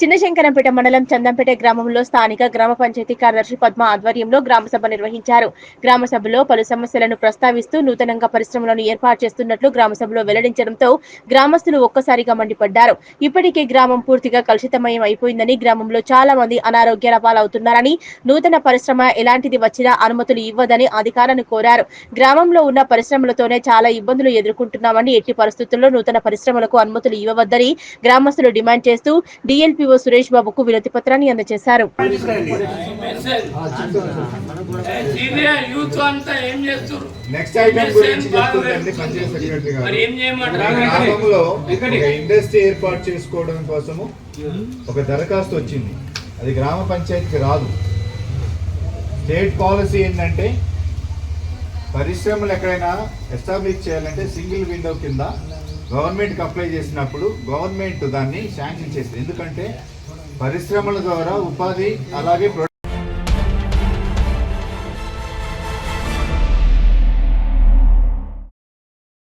చిన్నశంకరంపేట మండలం చందంపేట గ్రామంలో స్థానిక గ్రామ పంచాయతీ కార్యదర్శి పద్మ ఆధ్వర్యంలో గ్రామ సభ నిర్వహించారు. గ్రామ సభలో పలు సమస్యలను ప్రస్తావిస్తూ నూతనంగా పరిశ్రమలను ఏర్పాటు చేస్తున్నట్లు గ్రామ సభలో వెల్లడించడంతో గ్రామస్తులు ఒక్కసారిగా మండిపడ్డారు. ఇప్పటికే గ్రామం పూర్తిగా కలుషితమయం అయిపోయిందని గ్రామంలో చాలా మంది అనారోగ్యాల పాలవుతున్నారని నూతన పరిశ్రమ ఎలాంటిది వచ్చినా అనుమతులు ఇవ్వదని అధికారులను కోరారు. గ్రామంలో ఉన్న పరిశ్రమలతోనే చాలా ఇబ్బందులు ఎదుర్కొంటున్నామని ఎట్టి పరిస్థితుల్లో నూతన పరిశ్రమలకు అనుమతులు ఇవ్వవద్దని గ్రామస్తులు డిమాండ్ చేస్తూ డిఎల్పీఓ సురేష్ బాబుకు వినతి పత్రాన్ని అందజేశారు. సీనియర్ యూత్ అంతా ఏం చేస్తారు నెక్స్ట్ ఐటమ్ గురించి చెప్తుందండి పంచాయత్ సెక్రటరీ గారు. మరి ఏం చేయమంటారు? గ్రామంలో ఒక ఇండస్ట్రీ ఏర్పాటు చేసుకోవడం కోసము ఒక దరఖాస్తు వచ్చింది. అది గ్రామ పంచాయతీకి రాదు. స్టేట్ పాలసీ ఏంటంటే పరిశ్రమలు ఎక్కడైనా ఎస్టాబ్లిష్ చేయాలంటే సింగిల్ విండో కింద గవర్నమెంట్కి అప్లై చేసినప్పుడు గవర్నమెంట్ దాన్ని శాంక్షన్ చేస్తుంది ఎందుకంటే పరిశ్రమల ద్వారా ఉపాధి అలాగే